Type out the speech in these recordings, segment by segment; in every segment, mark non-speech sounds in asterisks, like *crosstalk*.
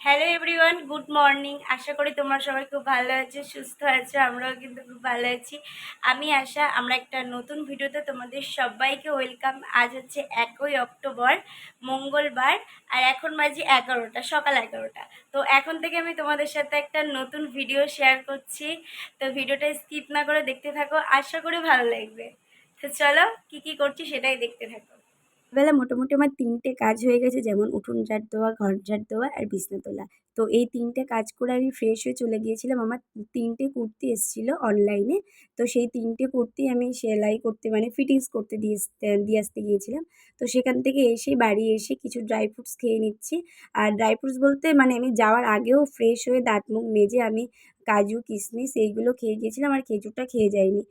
Hello everyone good morning আশা করি তোমরা সবাই খুব ভালো আছো, সুস্থ আছো, আমরাও কিন্তু খুব ভালো আছি। আমি আশা, আমরা একটা নতুন ভিডিওতে তোমাদের সবাইকে ওয়েলকাম। আজ হচ্ছে একই অক্টোবর, মঙ্গলবার, আর এখন বাজে এগারোটা, সকাল এগারোটা। তো এখন থেকে আমি তোমাদের সাথে একটা নতুন ভিডিও শেয়ার করছি। তো ভিডিওটা স্কিপ না করে দেখতে থাকো। আশা করি ভালো লাগবে। তো চলো, কি কি করছি সেটাই দেখতে থাকো। বেলা মোটামুটি আমার তিনটে কাজ হয়ে গেছে, যেমন উঠোন ঝাড় দেওয়া, ঘর ঝাড় দেওয়া আর বিছনা তোলা। তো এই তিনটে কাজ করে আমি ফ্রেশ হয়ে চলে গিয়েছিলাম। আমার তিনটে কুর্তি এসেছিল অনলাইনে তো সেই তিনটে কুর্তি আমি সেলাই করতে মানে ফিটিংস করতে দিয়ে দিয়ে আসতে গিয়েছিলাম। তো সেখান থেকে এসে বাড়ি এসে কিছু ড্রাই ফ্রুটস খেয়ে নিচ্ছি। আর ড্রাই ফ্রুটস বলতে মানে আমি যাওয়ার আগেও ফ্রেশ হয়ে দাঁত মুখ মেজে আমি কাজু, কিশমিশ এইগুলো খেয়ে গিয়েছিলাম। আর খেজুরটা খেয়ে যাইনি।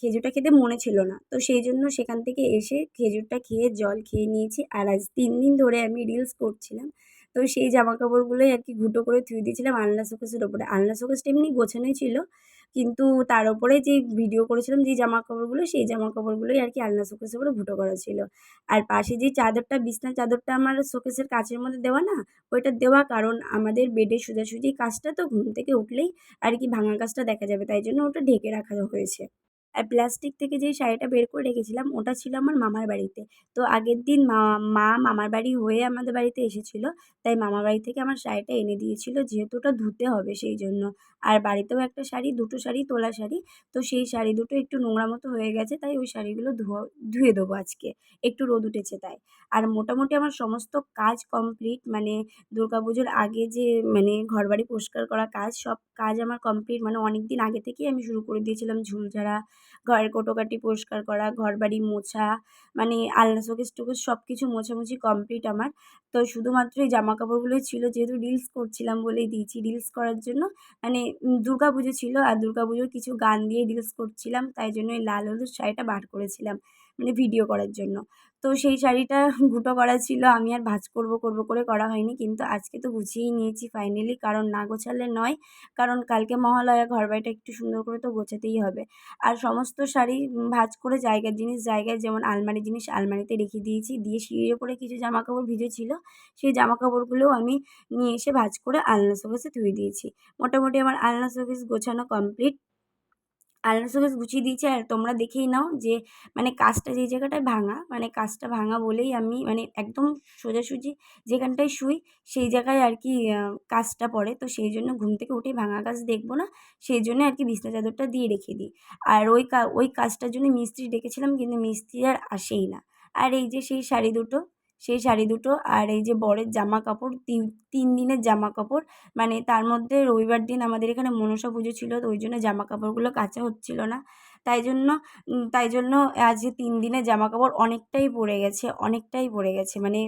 খেজুরটা খেতে মনে ছিল না। তো সেই জন্য সেখান থেকে এসে খেজুরটা খেয়ে জল খেয়ে নিয়েছি আর আজ তিন দিন ধরে আমি রিলস করছিলাম। তো সেই জামা কাপড়গুলোই আর কি ঘুটো করে থুয়ে দিয়েছিলাম আলনা শোকেসের ওপরে। আলনা শোকেসটা এমনি গোছানোই ছিল, কিন্তু তার ওপরে যে ভিডিও করেছিলাম যে জামা কাপড়গুলো সেই জামা কাপড়গুলোই আর কি আলনা শোকেসের উপরে ঘুটো করা ছিল। আর পাশে যে চাদরটা বিছনার চাদরটা আমার শোকেসের কাছের মধ্যে দেওয়া না, ওইটা দেওয়া কারণ আমাদের বেডে সোজাসুজি কাজটা তো ঘুম থেকে উঠলেই আর কি ভাঙা কাজটা দেখা যাবে, তাই জন্য ওটা ঢেকে রাখা হয়েছে। আর প্লাস্টিক থেকে যেই শাড়িটা বের করে রেখেছিলাম, ওটা ছিল আমার মামার বাড়িতে। তো আগের দিন মা মা মামার বাড়ি হয়ে আমাদের বাড়িতে এসেছিল, তাই মামার বাড়ি থেকে আমার শাড়িটা এনে দিয়েছিল, যেহেতু ওটা ধুতে হবে সেই জন্য। আর বাড়িতেও একটা শাড়ি, দুটো শাড়ি, তোলা শাড়ি, তো সেই শাড়ি দুটো একটু নোংরা মতো হয়ে গেছে, তাই ওই শাড়িগুলো ধোয়া, ধুয়ে দেবো আজকে। একটু রোদ উঠেছে তাই। আর মোটামুটি আমার সমস্ত কাজ কমপ্লিট মানে দুর্গা পুজোর আগে যে মানে ঘরবাড়ি পরিষ্কার করা কাজ, সব কাজ আমার কমপ্লিট মানে অনেক দিন আগে থেকেই আমি শুরু করে দিয়েছিলাম ঝুল ঝাড়া ঘরের কোটোকাটি পরিষ্কার করা ঘর বাড়ি মোছা মানে আলনা, শোকেস, টোকেস সব কিছু মোছামুছি কমপ্লিট আমার। তো শুধুমাত্র এই জামা কাপড়গুলোই ছিল, যেহেতু রিলস করছিলাম বলেই দিয়েছি রিলস করার জন্য। মানে দুর্গা পুজো ছিল, আর দুর্গা পুজোর কিছু গান দিয়ে রিলস করছিলাম, তাই জন্য এই লাল হলুদ শাড়িটা বার করেছিলাম মানে ভিডিও করার জন্য। তো সেই শাড়িটা গুটো করা ছিল। আমি আর ভাজ করব করব করে করা হয়নি। কিন্তু আজকে তো গুছিয়েই নিয়েছি ফাইনালি কারণ না গোছালে নয়। কারণ কালকে মহালয়া, ঘরবাড়িটা একটু সুন্দর করে তো গোছাতেই হবে। আর সমস্ত শাড়ি ভাজ করে জায়গার জিনিস, জায়গায় যেমন আলমারি জিনিস আলমারিতে রেখে দিয়েছি। দিয়ে সিঁড়ির ওপরে কিছু জামা কাপড় ভিজে ছিল। সেই জামা কাপড়গুলোও আমি নিয়ে এসে ভাজ করে আলনা শোকেসে ধুয়ে দিয়েছি। মোটামুটি আমার আলনা শোকেস গোছানো কমপ্লিট আলনা শোকেস গুছিয়ে দিয়েছি আর তোমরা দেখেই নাও যে মানে কাজটা যেই জায়গাটায় ভাঙা মানে কাজটা ভাঙা বলেই আমি মানে একদম সোজাসুজি যেখানটায় শুই সেই জায়গায় আর কি কাজটা পড়ে। তো সেই জন্য ঘুম থেকে উঠেই ভাঙা কাজ দেখব না, সেই জন্য আর কি বিছনা চাদরটা দিয়ে রেখে দিই। আর ওই ওই কাজটার জন্য মিস্ত্রি ডেকেছিলাম কিন্তু মিস্ত্রি আর আসেই না। আর এই যে সেই শাড়ি দুটো সেই শাড়ি দুটো আর এই যে বরের জামা কাপড় তিন তিন দিনের জামা কাপড় মানে তার মধ্যে রবিবার দিন আমাদের এখানে মনসা পুজো ছিল, তো ওই জন্য জামা কাপড়গুলো কাচা হচ্ছিল না। তাই জন্য তাই জন্য আজ তিন দিনের জামা কাপড় অনেকটাই পড়ে গেছে, অনেকটাই পড়ে গেছে। মানে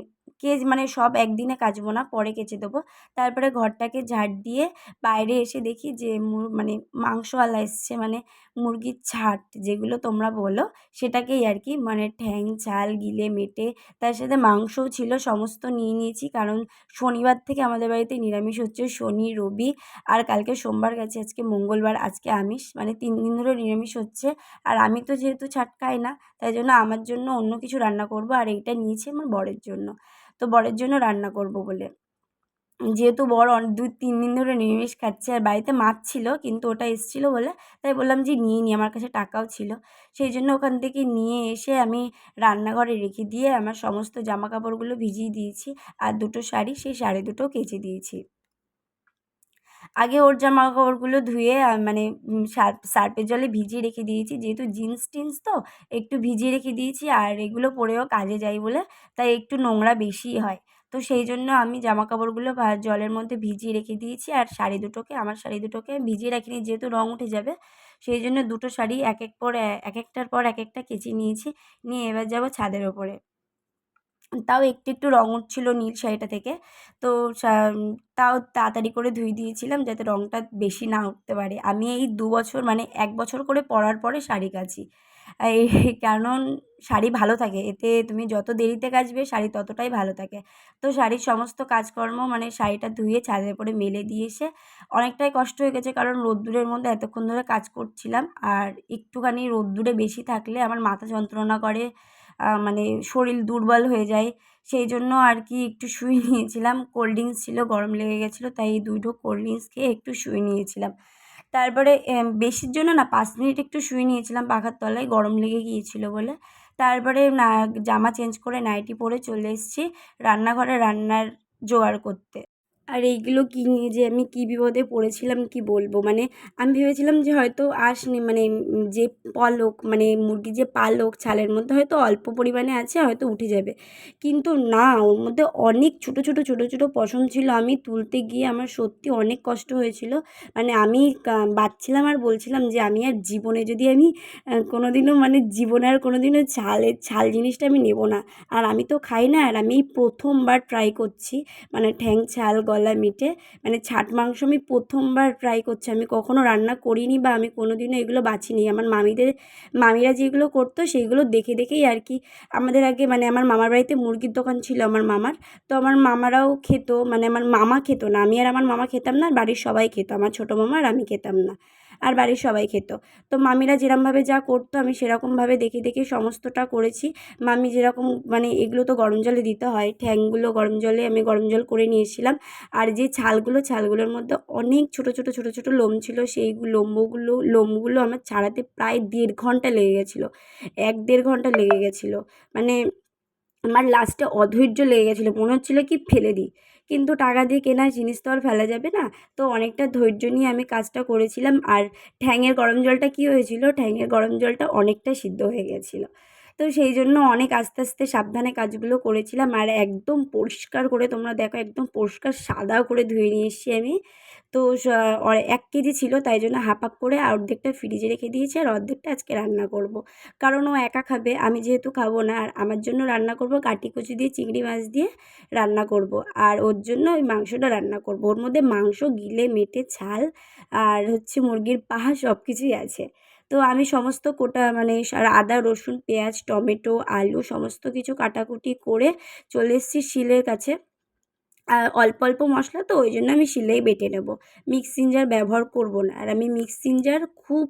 কেচ মানে সব একদিনে কাচবো না, পরে কেচে দেবো। তারপরে ঘরটাকে ঝাড় দিয়ে বাইরে এসে দেখি যে মানে মাংসওয়ালা এসছে মানে মুরগির ছাট যেগুলো তোমরা বলো, সেটাকেই আর কি মানে ঠ্যাং, চাল, গিলে, মেটে তার সাথে মাংসও ছিল, সমস্ত নিয়ে নিয়েছি। কারণ শনিবার থেকে আমাদের বাড়িতে নিরামিষ হচ্ছে, শনি, রবি আর কালকে সোমবার গেছে, আজকে মঙ্গলবার, আজকে আমিষ। মানে তিন দিন ধরে নিরামিষ হচ্ছে। আর আমি তো যেহেতু ছাট খাই না, তাই জন্য আমার জন্য অন্য কিছু রান্না করব আর এইটা নিয়েছি আমার বরের জন্য। তো বরের জন্য রান্না করব বলে। যেহেতু বর দু তিন দিন ধরে নিরামিষ খাচ্ছে আর বাড়িতে মাছ ছিল, কিন্তু ওটা এসেছিল বলে তাই বললাম যে নিয়ে নিই আমার কাছে টাকাও ছিল। সেই জন্য ওখান থেকে নিয়ে এসে আমি রান্নাঘরে রেখে দিয়ে আমার সমস্ত জামা কাপড়গুলো ভিজিয়ে দিয়েছি আর দুটো শাড়ি, সেই শাড়ি দুটো কেচে দিয়েছি। আগে ওর জামা কাপড়গুলো ধুয়ে মানে সার্ফ সার্ফের জলে ভিজিয়ে রেখে দিয়েছি, যেহেতু জিন্স টিন্স তো, একটু ভিজিয়ে রেখে দিয়েছি আর এগুলো পরেও কাজে যাই বলে তাই একটু নোংরা বেশিই হয়। তো সেই জন্য আমি জামা কাপড়গুলো জলের মধ্যে ভিজিয়ে রেখে দিয়েছি। আর শাড়ি দুটোকে, আমার শাড়ি দুটোকে ভিজিয়ে রাখিনি, যেহেতু রঙ উঠে যাবে, সেই জন্য দুটো শাড়ি এক এক পর, এক একটার পর এক একটা কেচে নিয়েছি। নিয়ে এবার যাব ছাদের ওপরে। তাও একটু একটু রঙ উঠছিল নীল শাড়িটা থেকে। তো তাও তাড়াতাড়ি করে ধুয়ে দিয়েছিলাম যাতে রঙটা বেশি না উঠতে পারে। আমি এই দু বছর মানে এক বছর করে পরার পরে শাড়ি কাচি। এই *laughs* কারণ শাড়ি ভালো থাকে। এতে তুমি যত দেরিতে কাচবে, শাড়ি ততটাই ভালো থাকে। তো শাড়ির সমস্ত কাজকর্ম মানে শাড়িটা ধুয়ে ছাদের উপরে মেলে দিয়ে এসে অনেকটাই কষ্ট হয়ে গেছে কারণ রোদ্দুরের মধ্যে এতক্ষণ ধরে কাজ করছিলাম। আর একটুখানি রোদ্দুরে বেশি থাকলে আমার মাথা যন্ত্রণা করে মানে শরীর দুর্বল হয়ে যায়। সেই জন্য আর কি একটু শুয়ে নিয়েছিলাম। কোল্ড ড্রিঙ্কস ছিল, গরম লেগে গেছিল, তাই দুটো কোল্ড ড্রিঙ্কস খেয়ে একটু শুয়ে নিয়েছিলাম। তারপরে বেশির জন্য না পাঁচ মিনিট একটু শুয়ে নিয়েছিলাম পাখার তলায়, গরম লেগে গিয়েছিল বলে। তারপরে না, জামা চেঞ্জ করে নাইটি পরে চলে এসেছি রান্নাঘরে রান্নার জোগাড় করতে। আর এইগুলো কি নিয়ে যে আমি কী বিপদে পড়েছিলাম কি বলব? মানে আমি ভেবেছিলাম যে হয়তো আসনি মানে যে পলক মানে মুরগির যে পালক ছালের মধ্যে হয়তো অল্প পরিমাণে আছে, হয়তো উঠে যাবে। কিন্তু না, ওর মধ্যে অনেক ছোটো ছোটো ছোটো ছোটো পশম ছিল। আমি তুলতে গিয়ে আমার সত্যি অনেক কষ্ট হয়েছিল। মানে আমি বাচ্ছিলাম আর বলছিলাম যে আমি আর জীবনে যদি আমি কোনোদিনও মানে জীবনে আর কোনোদিনও ছালের ছাল জিনিসটা আমি নেব না। আর আমি তো খাই না, আর আমি প্রথমবার ট্রাই করছি। মানে ঠ্যাং, ছাল, গলা মিটে মানে ছাট মাংস আমি প্রথমবার ট্রাই করছি। আমি কখনও রান্না করিনি বা আমি কোনো দিনও এগুলো বাছিনি। আমার মামিদের, মামিরা যেগুলো করতো সেইগুলো দেখে দেখেই আর কি। আমাদের আগে মানে আমার মামার বাড়িতে মুরগির দোকান ছিল আমার মামার। তো আমার মামারাও খেত মানে আমার মামা খেত না। আমি আর আমার মামা খেতাম না, বাড়ির সবাই খেত। আমার ছোটো মামা আর আমি খেতাম না। আর বাড়ির সবাই খেত। তো মামিরা যেরমভাবে যা করতো আমি সেরকমভাবে দেখে দেখে সমস্তটা করেছি। মামি যেরকম মানে এগুলো তো গরম জলে দিতে হয়, ঠ্যাংগুলো গরম জলে আমি গরম জল করে নিয়েছিলাম। আর যে ছালগুলো, ছালগুলোর মধ্যে অনেক ছোটো ছোটো ছোটো ছোটো লোম ছিল, সেই লোমগুলো লোমগুলো আমার ছাড়াতে প্রায় দেড় ঘণ্টা লেগে গেছিল। এক দেড় ঘণ্টা লেগে গেছিল। মানে আমার লাস্টে অধৈর্য লেগে গেছিল। মনে হচ্ছিল কি ফেলে দিই। কিন্তু টাকা দিয়ে কেনা জিনিস তো আর ফেলা যাবে না। তো অনেকটা ধৈর্য নিয়ে আমি কাজটা করেছিলাম। আর ঠ্যাঙের গরম জলটা কী হয়েছিল? ঠ্যাঙের গরম জলটা অনেকটা সিদ্ধ হয়ে গেছিল। তো সেই জন্য অনেক আস্তে আস্তে সাবধানে কাজগুলো করেছিলাম। আর একদম পরিষ্কার করে তোমরা দেখো, একদম পরিষ্কার সাদা করে ধুয়ে নিয়ে এসছি আমি। তো এক কেজি ছিল তাই জন্য হাফ হাফ করে অর্ধেকটা ফ্রিজে রেখে দিয়েছি আর অর্ধেকটা আজকে রান্না করব। কারণ ও একা খাবে, আমি যেহেতু খাব না আর আমার জন্য রান্না করব কাটি কুচি দিয়ে, চিংড়ি মাছ দিয়ে রান্না করব। আর ওর জন্য ওই মাংসটা রান্না করব। ওর মধ্যে মাংস, গিলে, মেটে ছাল আর হচ্ছে মুরগির পাহা সব কিছুই আছে। তো আমি সমস্ত কোটা মানে আদা, রসুন, পেঁয়াজ, টমেটো, আলু সমস্ত কিছু কাটাকুটি করে চলে এসেছি শিলের কাছে। অল্প অল্প মশলা তো ওই জন্য আমি শিলেই বেটে নেব। মিক্সিং জার ব্যবহার করব না। আর আমি মিক্সিং জার খুব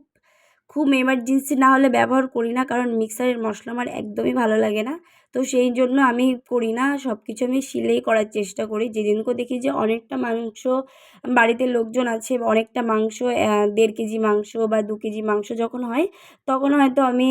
খুব এমার্জেন্সি না হলে ব্যবহার করি না, কারণ মিক্সারের মশলা আমার একদমই ভালো লাগে না। তো সেই জন্য আমি করি না। সব কিছু আমি শিলেই করার চেষ্টা করি। যেদিনকে দেখি যে অনেকটা মাংস, বাড়িতে লোকজন আছে, অনেকটা মাংস দেড় কেজি মাংস বা দু কেজি মাংস যখন হয়, তখন হয়তো আমি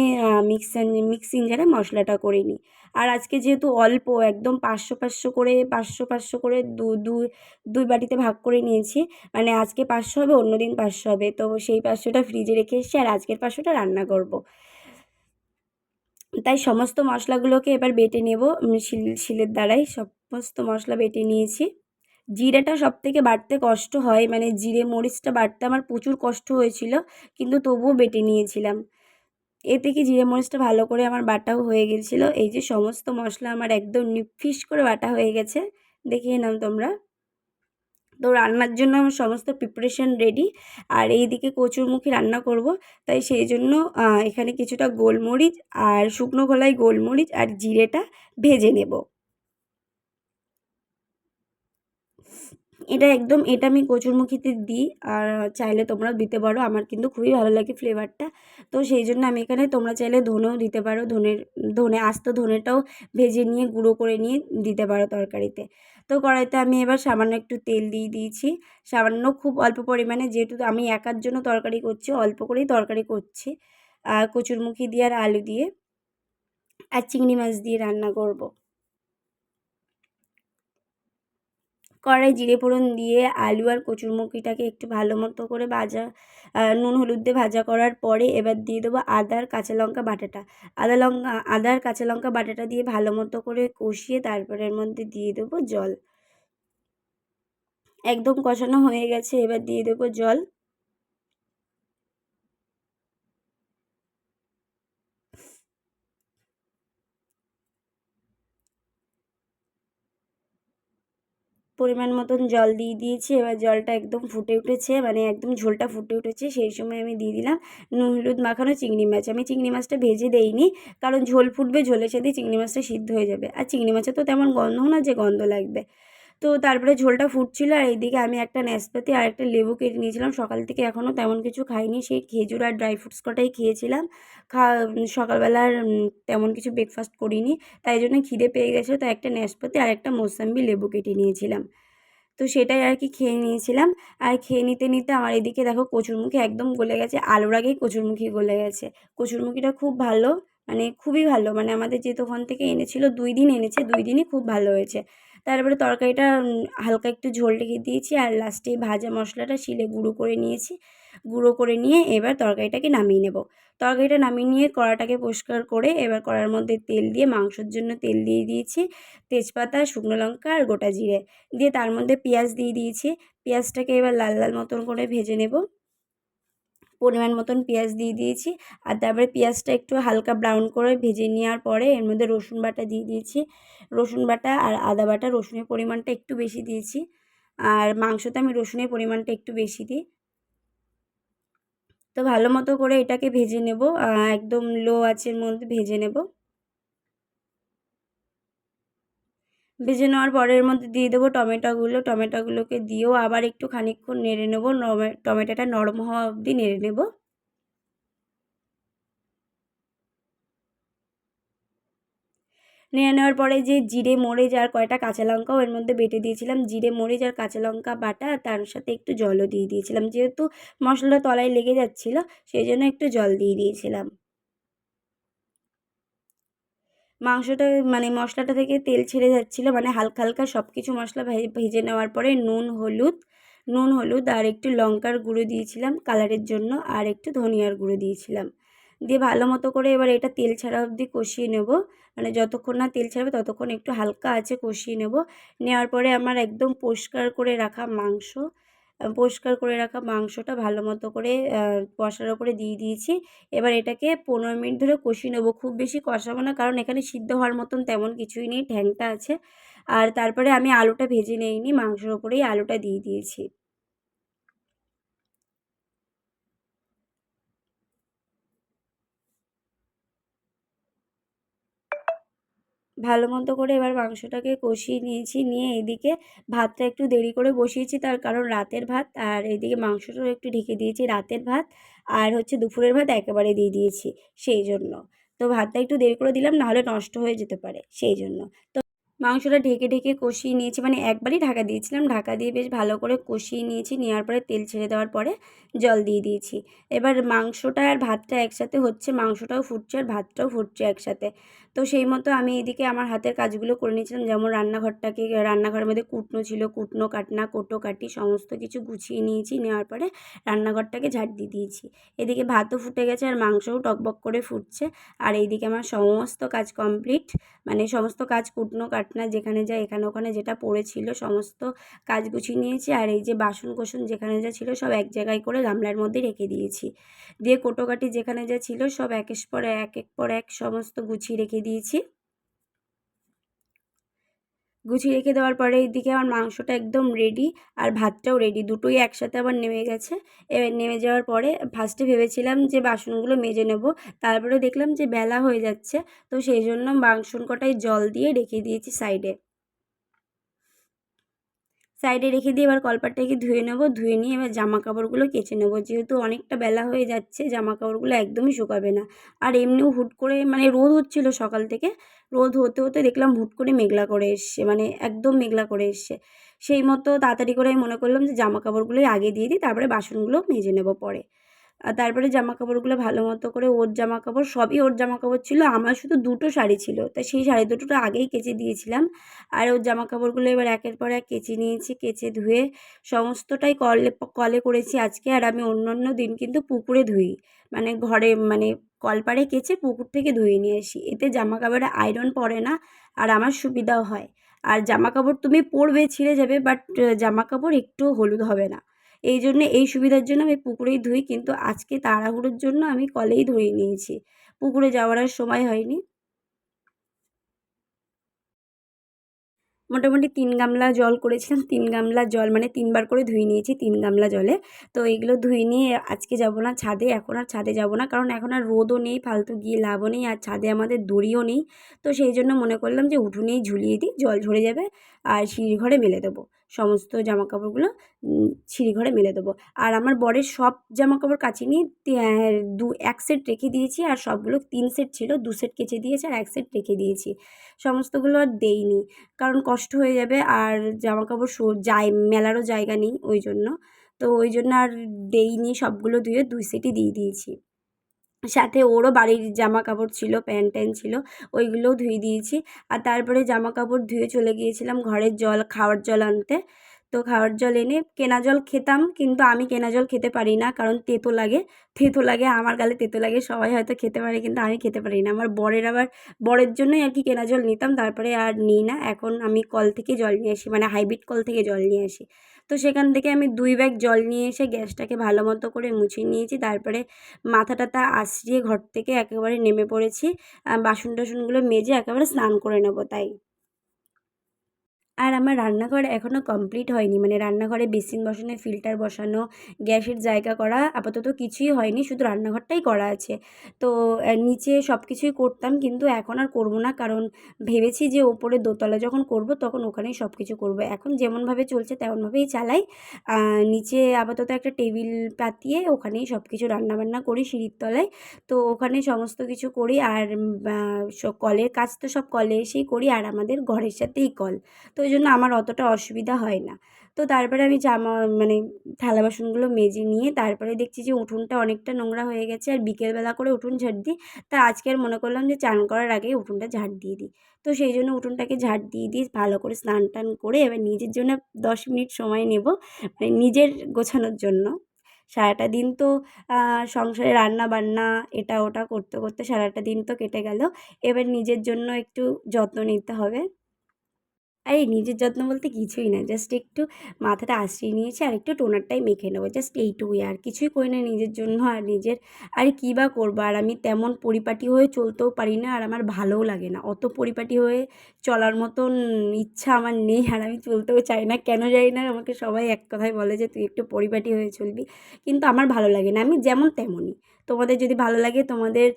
মিক্সার, মিক্সিং জারে মশলাটা করে নিই। আর আজকে যেহেতু অল্প, একদম পাঁচশো পাঁচশো করে, পাঁচশো পাঁচশো করে দু দুই দুই বাটিতে ভাগ করে নিয়েছি। মানে আজকে পাঁচশো হবে অন্য দিন পাঁচশো হবে। তো সেই পাঁচশোটা ফ্রিজে রেখে এসেছি আর আজকের পাঁচশোটা রান্না করব। তাই সমস্ত মশলাগুলোকে এবার বেটে নেব। শিল, শিলের দ্বারাই সমস্ত মশলা বেটে নিয়েছি। জিরেটা সব থেকে বাটতে কষ্ট হয় মানে জিরে মরিচটা বাটতে আমার প্রচুর কষ্ট হয়েছিল, কিন্তু তবুও বেটে নিয়েছিলাম। এতে কি জিরে মরিচটা ভালো করে আমার বাটাও হয়ে গেছিল। এই যে সমস্ত মশলা আমার একদম নিফিস করে বাটা হয়ে গেছে দেখিয়ে নাও তোমরা। তো রান্নার জন্য আমার সমস্ত প্রিপারেশান রেডি আর এই এইদিকে কচুরমুখী রান্না করব। তাই সেই জন্য এখানে কিছুটা গোলমরিচ আর শুকনো খোলায় গোলমরিচ আর জিরেটা ভেজে নেব। এটা একদম, এটা আমি কচুরমুখিতে দিই। আর চাইলে তোমরাও দিতে পারো। আমার কিন্তু খুবই ভালো লাগে ফ্লেভারটা। তো সেই জন্য আমি এখানে তোমরা চাইলে ধনেও দিতে পারো। ধনের, ধনে, আস্ত ধনেটাও ভেজে নিয়ে, গুঁড়ো করে নিয়ে দিতে পারো তরকারিতে। তো কড়াইতে আমি এবার সামান্য একটু তেল দিয়ে দিয়েছি। সামান্য খুব অল্প পরিমাণে, যেহেতু আমি একার জন্য তরকারি করছি, অল্প করেই তরকারি করছি। আর কচুরমুখি দিয়ে আর আলু দিয়ে। আর চিংড়ি মাছ দিয়ে রান্না করব। কড়াই জিরে ফোড়ন দিয়ে আলু আর কচুরমুখিটাকে একটু ভালো মতো করে ভাজা নুন হলুদ দিয়ে ভাজা করার পরে এবার দিয়ে দেবো আদার কাঁচা লঙ্কা বাটাটা। আদা লঙ্কা আদার কাঁচা লঙ্কা বাটাটা দিয়ে ভালো মতো করে কষিয়ে তারপরে এর মধ্যে দিয়ে দেবো জল। একদম কষানো হয়ে গেছে, এবার দিয়ে দেবো জল। পরিমাণ মতন জল দিয়ে দিয়েছি। এবার জলটা একদম ফুটে উঠেছে মানে একদম ঝোলটা ফুটে উঠেছে, সেই সময় আমি দিয়ে দিলাম নুন, হলুদ, মাখানো চিংড়ি মাছ। আমি চিংড়ি মাছটা ভেজে দেইনি, কারণ ঝোল ফুটবে, ঝোলের সাথে চিংড়ি মাছটা সিদ্ধ হয়ে যাবে। আর চিংড়ি মাছে তো তেমন গন্ধও না যে গন্ধ লাগবে। তো তারপরে ঝোলটা ফুটছিল আর এইদিকে আমি একটা নাশপাতি আর একটা লেবু কেটে নিয়েছিলাম। সকাল থেকে এখনও তেমন কিছু খাইনি। সেই খেজুর আর ড্রাই ফ্রুটস কটাই খেয়েছিলাম। খা সকালবেলার তেমন কিছু ব্রেকফাস্ট করিনি। তাই জন্য খিদে পেয়ে গেছিল তাই একটা নাশপাতি আর একটা মৌসাম্বি লেবু কেটে নিয়েছিলাম। তো সেটাই আর কি খেয়ে নিয়েছিলাম। আর খেয়ে নিতে নিতে আমার এদিকে দেখো কচুরমুখী একদম গলে গেছে। আলুর আগেই কচুরমুখী গলে গেছে। কচুরমুখীটা খুব ভালো মানে খুবই ভালো। মানে আমাদের যে দোকান থেকে এনেছিল, দুই দিন এনেছে, দুই দিনই খুব ভালো হয়েছে। তারপরে তরকারিটা হালকা একটু ঝোল রেখে দিয়েছি আর লাস্টে ভাজা মশলাটা শিলে গুঁড়ো করে নিয়েছি। গুঁড়ো করে নিয়ে এবার তরকারিটাকে নামিয়ে নেব। তরকারিটা নামিয়ে নিয়ে কড়াটাকে পরিষ্কার করে এবার কড়ার মধ্যে তেল দিয়ে মাংসর জন্য তেল দিয়ে দিয়েছি। তেজপাতা, শুকনো লঙ্কা আর গোটা জিরে। দিয়ে তার মধ্যে পেঁয়াজ দিয়ে দিয়েছি। পেঁয়াজটাকে এবার লাল লাল মতন করে ভেজে নেব। পরিমাণ মতন পেঁয়াজ দিয়ে দিয়েছি। আর তারপরে পেঁয়াজটা একটু হালকা ব্রাউন করে ভেজে নেওয়ার পরে এর মধ্যে রসুন বাটা দিয়ে দিয়েছি। রসুন বাটা আর আদা বাটা রসুনের পরিমাণটা একটু বেশি দিয়েছি। আর মাংসতে আমি রসুনের পরিমাণটা একটু বেশি দিই। তো ভালো মতো করে এটাকে ভেজে নেব। একদম লো আঁচের মধ্যে ভেজে নেব। ভেজে নেওয়ার পরের মধ্যে দিয়ে দেবো টমেটোগুলো। টমেটোগুলোকে দিয়েও আবার একটু খানিকক্ষণ নেড়ে নেব। টমেটোটা নরম হওয়া অবধি নেড়ে নেব। নেড়ে নেওয়ার পরে যে জিরে, মরিচ আর কয়টা কাঁচা লঙ্কাও এর মধ্যে বেটে দিয়েছিলাম। জিরে, মরিচ আর কাঁচা লঙ্কা বাটা তার সাথে একটু জলও দিয়ে দিয়েছিলাম। যেহেতু মশলাটা তলায় লেগে যাচ্ছিল, সেই জন্য একটু জল দিয়ে দিয়েছিলাম। মাংসটা মানে মশলাটা থেকে তেল ছেড়ে যাচ্ছিল মানে হালকা হালকা সব কিছু মশলা ভেজে নেওয়ার পরে নুন, হলুদ নুন, হলুদ আর একটু লঙ্কার গুঁড়ো দিয়েছিলাম কালারের জন্য আর একটু ধনিয়ার গুঁড়ো দিয়েছিলাম। দিয়ে ভালো মতো করে এবার এটা তেল ছাড়া অবধি কষিয়ে নেব মানে যতক্ষণ না তেল ছাড়বে ততক্ষণ একটু হালকা আছে কষিয়ে নেব। নেওয়ার পরে আমার একদম পরিষ্কার করে রাখা মাংস পরিষ্কার করে রাখা মাংসটা ভালো মতো করে কষার ওপরে দিয়ে দিয়েছি। এবার এটাকে পনেরো মিনিট ধরে কষিয়ে নেব। খুব বেশি কষাবো না, কারণ এখানে সিদ্ধ হওয়ার মতন তেমন কিছুই নেই, ঠ্যাংটা আছে। আর তারপরে আমি আলুটা ভেজে নিইনি, মাংসের ওপরেই আলুটা দিয়ে দিয়েছি। ভালো মতো করে এবার মাংসটাকে কষিয়ে নিয়েছি। নিয়ে এদিকে ভাতটা একটু দেরি করে বসিয়েছি, তার কারণ রাতের ভাত। আর এদিকে মাংসটাও একটু ঢেকে দিয়েছি রাতের ভাত। আর হচ্ছে দুপুরের ভাত একেবারে দিয়ে দিয়েছি, সেই জন্য। তো ভাতটা একটু দেরি করে দিলাম, নাহলে নষ্ট হয়ে যেতে পারে, সেই জন্য। তো মাংসটা ঢেকে ঢেকে কষিয়ে নিয়েছি। মানে একবারই ঢাকা দিয়েছিলাম। ঢাকা দিয়ে বেশ ভালো করে কষিয়ে নিয়েছি। নেওয়ার পরে তেল ছেড়ে দেওয়ার পরে জল দিয়ে দিয়েছি। এবার মাংসটা আর ভাতটা একসাথে হচ্ছে। মাংসটাও ফুটছে আর ভাতটাও ফুটছে একসাথে। তো সেই মতো আমি এদিকে আমার হাতের কাজগুলো করে নিয়েছিলাম। যেমন রান্নাঘরটাকে, রান্নাঘরের মধ্যে কুটনো ছিল, কুটনো, কাটনা, কোটো কাটি সমস্ত কিছু গুছিয়ে নিয়েছি। নেওয়ার পরে রান্নাঘরটাকে ঝাড় দিয়ে দিয়েছি। এদিকে ভাতও ফুটে গেছে আর মাংসও টকবক করে ফুটছে। আর এইদিকে আমার সমস্ত কাজ কমপ্লিট। মানে সমস্ত কাজ কুটনো কাটনা যেখানে যা এখানে ওখানে যেটা পড়েছিল, সমস্ত কাজ গুছিয়ে নিয়েছি আর এই যে বাসন কোসন যেখানে যা ছিল সব এক জায়গায় করে গামলার মধ্যে রেখে দিয়েছি। দিয়ে কোটোকাটি যেখানে যা ছিল সব একের পর এক এক পর এক সমস্ত গুছিয়ে রেখে দিয়েছি। গুছিয়ে রেখে দেওয়ার পরে এইদিকে আমার মাংসটা একদম রেডি আর ভাতটাও রেডি দুটোই একসাথে আবার নেমে গেছে। এবার নেমে যাওয়ার পরে ফার্স্টে ভেবেছিলাম যে বাসনগুলো মেজে নেব। তারপরে দেখলাম যে বেলা হয়ে যাচ্ছে। তো সেই জন্য বাসন কটায় জল দিয়ে রেখে দিয়েছি সাইডে সাইডে রেখে দিয়ে এবার কলপাটটাকে ধুয়ে নেব। ধুয়ে নিয়ে এবার জামা কাপড়গুলো কেচে নেব। যেহেতু অনেকটা বেলা হয়ে যাচ্ছে জামা কাপড়গুলো একদমই শুকাবে না। আর এমনিও হুট করে মানে রোদ হচ্ছিল সকাল থেকে। রোদ হতে হতে দেখলাম হুট করে মেঘলা করে এসছে মানে একদম মেঘলা করে এসছে। সেই মতো তাড়াতাড়ি করে আমি মনে করলাম যে জামা কাপড়গুলোই আগে দিয়ে দিই, তারপরে বাসনগুলো মেজে নেব পরে। আর তারপরে জামা কাপড়গুলো ভালো মতো করে ওর জামা কাপড় সবই ওর জামা কাপড় ছিল, আমার শুধু দুটো শাড়ি ছিল, তাই সেই শাড়ি দুটো আগেই কেচে দিয়েছিলাম। আর ওর জামা কাপড়গুলো এবার একের পর এক কেচে নিয়েছি, কেচে ধুয়ে সমস্তটাই কলে কলে করেছি আজকে, আর আমি অন্য দিন কিন্তু পুকুরে ধুই মানে ঘরে মানে কলপাড়ে কেচে পুকুর থেকে ধুয়ে নিয়ে আসি। এতে জামা কাপড়ে আয়রন পরে না আর আমার সুবিধাও হয়। আর জামা কাপড় তুমি পরবে, ছিঁড়ে যাবে বাট জামা কাপড় একটু হলুদ হবে না। এই জন্য, এই সুবিধার জন্য আমি পুকুরেই ধুই, কিন্তু আজকে তাড়াহুড়োর জন্য আমি কলেই ধুয়ে নিয়েছি। পুকুরে যাওয়ার আর সময় হয়নি। মোটামুটি তিন গামলা জল করেছিলাম, তিন গামলা জল মানে তিনবার করে ধুয়ে নিয়েছি তিন গামলা জলে। তো এগুলো ধুয়ে নিয়ে আজকে যাব না ছাদে, এখন আর ছাদে যাব না কারণ এখন আর রোদও নেই, ফালতু গিয়ে লাভও নেই আর ছাদে আমাদের দড়িও নেই। তো সেই জন্য মনে করলাম যে উঠোনেই ঝুলিয়ে দিই, জল ঝরে যাবে আর সিঁড়ি ঘরে মেলে দেবো। সমস্ত জামা কাপড়গুলো সিঁড়ি ঘরে মেলে দেবো। আর আমার বরের সব জামা কাপড় কাচি নিয়ে দু, এক সেট রেখে দিয়েছি, আর সবগুলো তিন সেট ছিল, দু সেট কেচে দিয়েছি আর এক সেট রেখে দিয়েছি। সমস্তগুলো আর দেইনি, কারণ কষ্ট হয়ে যাবে আর জামা কাপড় শো, যাই, মেলারও জায়গা নেই ওই জন্য। তো ওই জন্য আর দেইনি, সবগুলো ধুয়ে দুই সেটই দিয়ে দিয়েছি। সাথে ওরও বাড়ির জামা কাপড় ছিল, প্যান্ট ট্যান্ট ছিল, ওইগুলোও ধুয়ে দিয়েছি। আর তারপরে জামা কাপড় ধুয়ে চলে গিয়েছিলাম ঘরের জল, খাওয়ার জল আনতে। তো খাওয়ার জল এনে কেনা জল খেতাম, কিন্তু আমি কেনা জল খেতে পারি না, কারণ তেতো লাগে তেতো লাগে, আমার গালে তেতো লাগে, সবাই হয়তো খেতে পারে, কিন্তু আমি খেতে পারি না। আমার বরের আবার, বরের জন্যই আর কি কেনা জল নিতাম, তারপরে আর নিই না, এখন আমি কল থেকে জল নিয়ে আসি মানে হাইব্রিড কল থেকে জল নিয়ে আসি। তো সেখান থেকে আমি দুই ব্যাগ জল নিয়ে এসে গ্যাসটাকে ভালো মতো করে মুছে নিয়েছি। তারপরে মাথা টাথা আশ্রিয়ে ঘর থেকে একেবারে নেমে পড়েছি। বাসন টাসনগুলো মেজে একেবারে স্নান করে নেব তাই। আর আমার রান্নাঘর এখনও কমপ্লিট হয়নি। মানে রান্নাঘরে বেসিন বসানো, ফিল্টার বসানো, গ্যাসের জায়গা করা, আপাতত কিছুই হয়নি, শুধু রান্নাঘরটাই করা আছে। তো নিচে সব কিছুই করতাম কিন্তু এখন আর করব না, কারণ ভেবেছি যে ওপরে দোতলা যখন করব তখন ওখানেই সব কিছু করব। এখন যেমনভাবে চলছে তেমনভাবেই চালাই। নিচে আপাতত একটা টেবিল পাতিয়ে ওখানেই সব কিছু রান্নাবান্না করি সিঁড়ির তলায়। তো ওখানে সমস্ত কিছু করি আর কলের কাজ তো সব কলে এসেই করি, আর আমাদের ঘরের সাথেই কল। তো ওই জন্য আমার অতটা অসুবিধা হয় না। তো তারপরে আমি জামা মানে থালা বাসনগুলো মেজে নিয়ে তারপরে দেখছি যে উঠোনটা অনেকটা নোংরা হয়ে গেছে আর বিকেলবেলা করে উঠোন ঝাড় দিই। তা আজকে আর মনে করলাম যে চান করার আগেই উঠোনটা ঝাড় দিয়ে দিই। তো সেই জন্য উঠোনটাকে ঝাড় দিয়ে দিয়ে ভালো করে স্নান টান করে এবার নিজের জন্য দশ মিনিট সময় নেব মানে নিজের গোছানোর জন্য। সারাটা দিন তো সংসারে রান্না বান্না এটা ওটা করতে করতে সারাটা দিন তো কেটে গেল। এবার নিজের জন্য একটু যত্ন নিতে হবে। আর এই নিজের যত্ন বলতে কিছুই না। জাস্ট একটু মাথাটা আশ্রিয়ে নিয়েছি আর একটু টোনারটাই মেখে নেব। জাস্ট এইটুকুই আর কিছুই করি না নিজের জন্য আর নিজের আর কী বা করব? আর আমি তেমন পরিপাটি হয়ে চলতেও পারি না আর আমার ভালোও লাগে না। অত পরিপাটি হয়ে চলার মতন ইচ্ছা আমার নেই আর আমি চলতেও চাই না। কেন জানি না আমাকে সবাই এক কথায় বলে যে, তুই একটু পরিপাটি হয়ে চলবি। কিন্তু আমার ভালো লাগে না। আমি যেমন তেমনই। তোমাদের যদি ভালো লাগে তোমাদের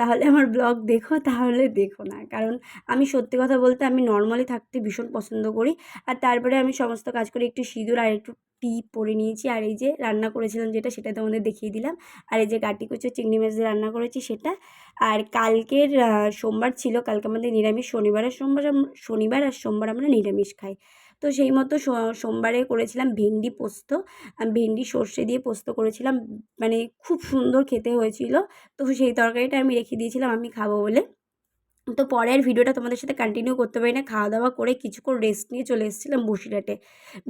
তাহলে আমার ব্লগ দেখো, তাহলে দেখো না। কারণ আমি সত্যি কথা বলতে আমি নর্মালি থাকতে ভীষণ পছন্দ করি। আর তারপরে আমি সমস্ত কাজ করে একটু সিঁদুর আর একটু টিপ পরে নিয়েছি। আর এই যে রান্না করেছিলাম যেটা, সেটা তোমাদের দেখিয়ে দিলাম। আর এই যে গাটি কুচো চিংড়ি মাছ রান্না করেছি সেটা। আর কালকের সোমবার ছিল, কালকে আমাদের নিরামিষ, শনিবার আর সোমবার শনিবার আর সোমবার আমরা নিরামিষ খাই। তো সেই মতো সোমবারে করেছিলাম ভেন্ডি পোস্ত। ভেন্ডি সর্ষে দিয়ে পোস্ত করেছিলাম। মানে খুব সুন্দর খেতে হয়েছিল। তো সেই তরকারিটা আমি রেখে দিয়েছিলাম, আমি খাব বলে। তো পরের ভিডিওটা তোমাদের সাথে কন্টিনিউ করতে পারি না। খাওয়া দাওয়া করে কিছুক্ষণ রেস্ট নিয়ে চলে এসেছিলাম বসিরহাটে।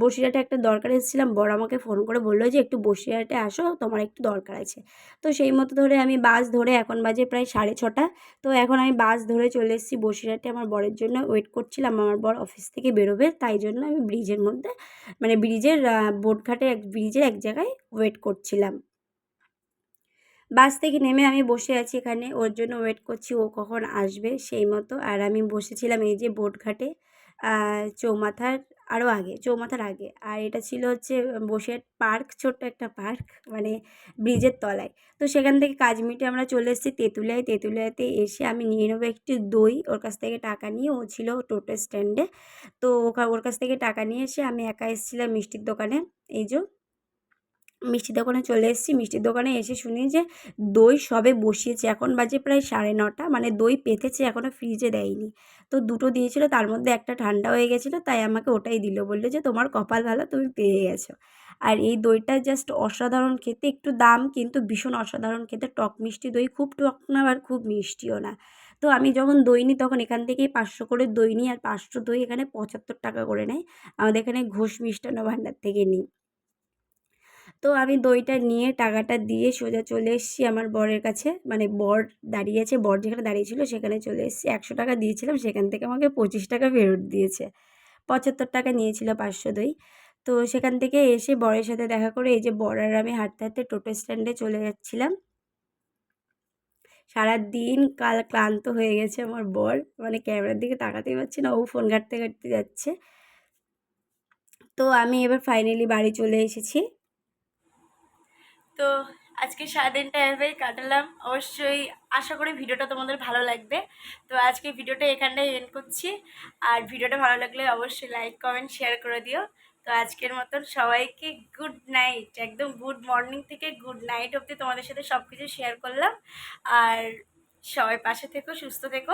বসিরহাটে একটা দরকার এসেছিলাম বড় আমাকে ফোন করে বলল যে, একটু বসিরহাটে আসো, তোমার একটু দরকার আছে। তো সেই মতো ধরে আমি বাস ধরে এখন বাজে প্রায় সাড়ে ছটা। তো এখন আমি বাস ধরে চলে এসেছি বসিরহাটে। আমার বরের জন্য ওয়েট করছিলাম, আমার বর অফিস থেকে বেরোবে, তাই জন্য আমি ব্রিজের মধ্যে মানে ব্রিজের বোটঘাটে এক ব্রিজের এক জায়গায় ওয়েট করছিলাম। বাস থেকে নেমে আমি বসে আছি এখানে। ওর জন্য ওয়েট করছি ও কখন আসবে সেই মতো। আর আমি বসেছিলাম এই যে বোটঘাটে চৌমাথার আরও আগে, চৌমাথার আগে। আর এটা ছিল হচ্ছে বসে পার্ক, ছোট্ট একটা পার্ক মানে ব্রিজের তলায়। তো সেখান থেকে কাজ মিটে আমরা চলে এসেছি তেঁতুলিয়ায়। তেঁতুলিয়াতে এসে আমি নিয়ে নেব একটু দই। ওর কাছ থেকে টাকা নিয়ে ও ছিল টোটো স্ট্যান্ডে। তো ওর কাছ থেকে টাকা নিয়ে এসে আমি একা এসেছিলাম মিষ্টির দোকানে। এই যে মিষ্টির দোকানে চলে এসেছি। মিষ্টির দোকানে এসে শুনি যে দই সবে বসিয়েছে। এখন বাজে প্রায় সাড়ে নটা। মানে দই পেতেছে এখনও ফ্রিজে দেয়নি। তো দুটো দিয়েছিল, তার মধ্যে একটা ঠান্ডা হয়ে গেছিল, তাই আমাকে ওটাই দিল। বলল যে, তোমার কপাল ভালো, তুমি পেয়ে গেছো। আর এই দইটা জাস্ট অসাধারণ খেতে। একটু দাম কিন্তু ভীষণ অসাধারণ খেতে। টক মিষ্টি দই খুব টক না আর খুব মিষ্টিও না। তো আমি যখন দই নিই, তখন এখান থেকেই পাঁচশো করে দই নিই। আর পাঁচশো দই এখানে পঁচাত্তর টাকা করে নেয়। আমাদের এখানে ঘোষ মিষ্টান্ন ভাণ্ডার থেকে নিই। তো আমি দইটা নিয়ে টাকাটা দিয়ে সোজা চলে এসেছি আমার বরের কাছে। মানে বর দাঁড়িয়েছে বর যেখানে দাঁড়িয়েছিল সেখানে চলে এসেছি। একশো টাকা দিয়েছিলাম, সেখান থেকে আমাকে পঁচিশ টাকা ফেরত দিয়েছে। পঁচাত্তর টাকা নিয়েছিল পাঁচশো দই। তো সেখান থেকে এসে বরের সাথে দেখা করে এই যে বর আর আমি হাঁটতে হাঁটতে টোটো স্ট্যান্ডে চলে যাচ্ছিলাম। সারাদিন কাল ক্লান্ত হয়ে গেছে আমার বর। মানে ক্যামেরার দিকে তাকাতেই পারছি না, ও ফোন ঘাঁটতে ঘাঁটতে যাচ্ছে। তো আমি এবার ফাইনালি বাড়ি চলে এসেছি। তো আজকে সারাদিনটা এভাবেই কাটালাম। অবশ্যই আশা করি ভিডিওটা তোমাদের ভালো লাগবে। তো আজকে ভিডিওটা এখানটায় এন্ড করছি। আর ভিডিওটা ভালো লাগলে অবশ্যই লাইক কমেন্ট শেয়ার করে দিও। তো আজকের মতন সবাইকে গুড নাইট একদম গুড মর্নিং থেকে গুড নাইট অবধি তোমাদের সাথে সব কিছু শেয়ার করলাম। আর সবাই পাশে থেকো, সুস্থ থেকো।